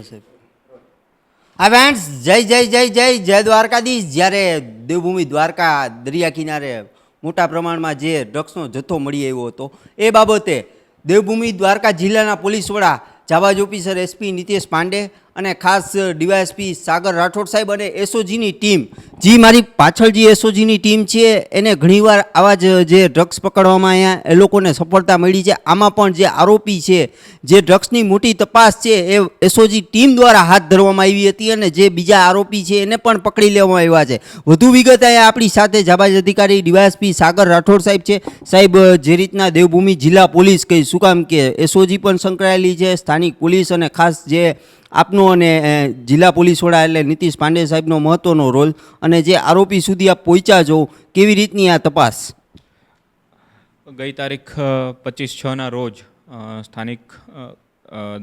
હા, સાહેબ. જય જય જય જય જય દ્વારકાધીશ. જ્યારે દેવભૂમિ દ્વારકા દરિયા કિનારે મોટા પ્રમાણમાં જે ડ્રગ્સનો જથ્થો મળી આવ્યો હતો, એ બાબતે દેવભૂમિ દ્વારકા જિલ્લાના પોલીસ વડા જાવાજ ઓફિસર એસપી નિતેશ પાંડે અને ખાસ ડીવાયએસપી સાગર રાઠોડ સાહેબ અને એસઓજીની ટીમ. જે, મારી પાછળ જે એસઓજીની ટીમ છે, એને ઘણીવાર આવા જ જે ડ્રગ્સ પકડવામાં અહીંયા એ લોકોને સફળતા મળી છે. આમાં પણ જે આરોપી છે, જે ડ્રગ્સની મોટી તપાસ છે, એ એસઓજી ટીમ દ્વારા હાથ ધરવામાં આવી હતી અને જે બીજા આરોપી છે, એને પણ પકડી લેવામાં આવ્યા છે. વધુ વિગત અહીંયા આપણી સાથે જાબાજ અધિકારી ડીવાયએસપી સાગર રાઠોડ સાહેબ છે. સાહેબ, જે રીતના દેવભૂમિ જિલ્લા પોલીસ કહી શું કામ કે એસઓજી પણ સંકળાયેલી છે, સ્થાનિક પોલીસ અને ખાસ જે આપનો અને જિલ્લા પોલીસ વડા એટલે નીતિશ પાંડે સાહેબનો મહત્વનો રોલ અને જે આરોપી સુધી આપ પહોંચ્યા છો, કેવી રીતની આ તપાસ? ગઈ તારીખ પચીસ છના રોજ સ્થાનિક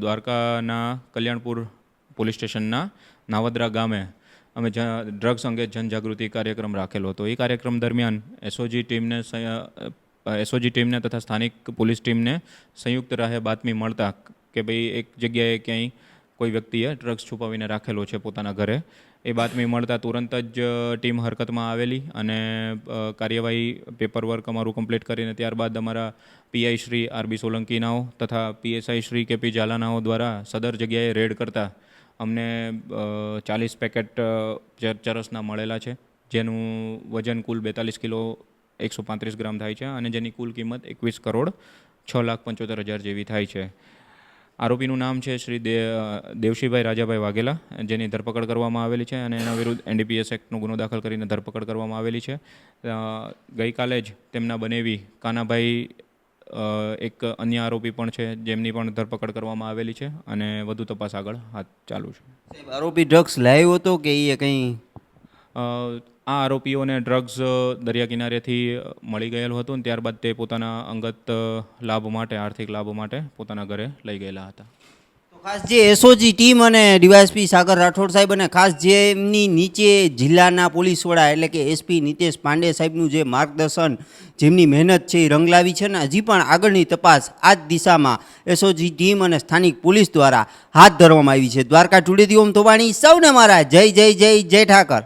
દ્વારકાના કલ્યાણપુર પોલીસ સ્ટેશનના નાવદરા ગામે અમે ડ્રગ્સ અંગે જનજાગૃતિ કાર્યક્રમ રાખેલો હતો. એ કાર્યક્રમ દરમિયાન એસઓજી ટીમને એસઓજી ટીમને તથા સ્થાનિક પોલીસ ટીમને સંયુક્ત રાહે બાતમી મળતા કે ભાઈ એક જગ્યાએ ક્યાંય કોઈ વ્યક્તિએ ડ્રગ્સ છુપાવીને રાખેલો છે પોતાના ઘરે. એ બાતમી મળતા તુરંત જ ટીમ હરકતમાં આવેલી અને કાર્યવાહી પેપર વર્ક અમારું કમ્પ્લીટ કરીને ત્યારબાદ અમારા પીઆઈ શ્રી આરબી સોલંકીનાઓ તથા પીએસઆઈ શ્રી કેપી ઝાલાનાઓ દ્વારા સદર જગ્યાએ રેડ કરતા અમને ચાલીસ પેકેટ ચર- ચરસના મળેલા છે, જેનું વજન કુલ બેતાલીસ કિલો એકસો પાંત્રીસ ગ્રામ થાય છે અને જેની કુલ કિંમત એકવીસ કરોડ છ લાખ પંચોતેર હજાર જેવી થાય છે. આરોપીનું નામ છે શ્રી દેવશીભાઈ રાજાભાઈ વાઘેલા જેની ધરપકડ કરવામાં આવેલી છે અને એના વિરુદ્ધ એનડીપીએસ એક્ટનો ગુનો દાખલ કરીને ધરપકડ કરવામાં આવેલી છે. ગઈકાલે જ તેમના બનેવી કાનાભાઈ એક અન્ય આરોપી પણ છે જેમની પણ ધરપકડ કરવામાં આવેલી છે અને વધુ તપાસ આગળ હાથ ચાલુ છે. આરોપી ડ્રગ્સ લાવ્યો હતો કે એ કંઈ? આ આરોપીઓને ડ્રગ્સ દરિયા કિનારેથી મળી ગયેલું હતું અને ત્યારબાદ તે પોતાના અંગત લાભ માટે, આર્થિક લાભ માટે પોતાના ઘરે લઈ ગયેલા હતા. ખાસ જે એસઓજી ટીમ અને ડીવાયએસપી સાગર રાઠોડ સાહેબ અને ખાસ જે એમની નીચે જિલ્લાના પોલીસ વડા એટલે કે એસપી નિતેશ પાંડે સાહેબનું જે માર્ગદર્શન, જેમની મહેનત છે એ રંગ લાવી છે ને હજી પણ આગળની તપાસ આ જ દિશામાં એસઓજી ટીમ અને સ્થાનિક પોલીસ દ્વારા હાથ ધરવામાં આવી છે. દ્વારકા ટુડેથી ઓમ થોબાણી, સૌને મારા જય જય જય જય ઠાકર.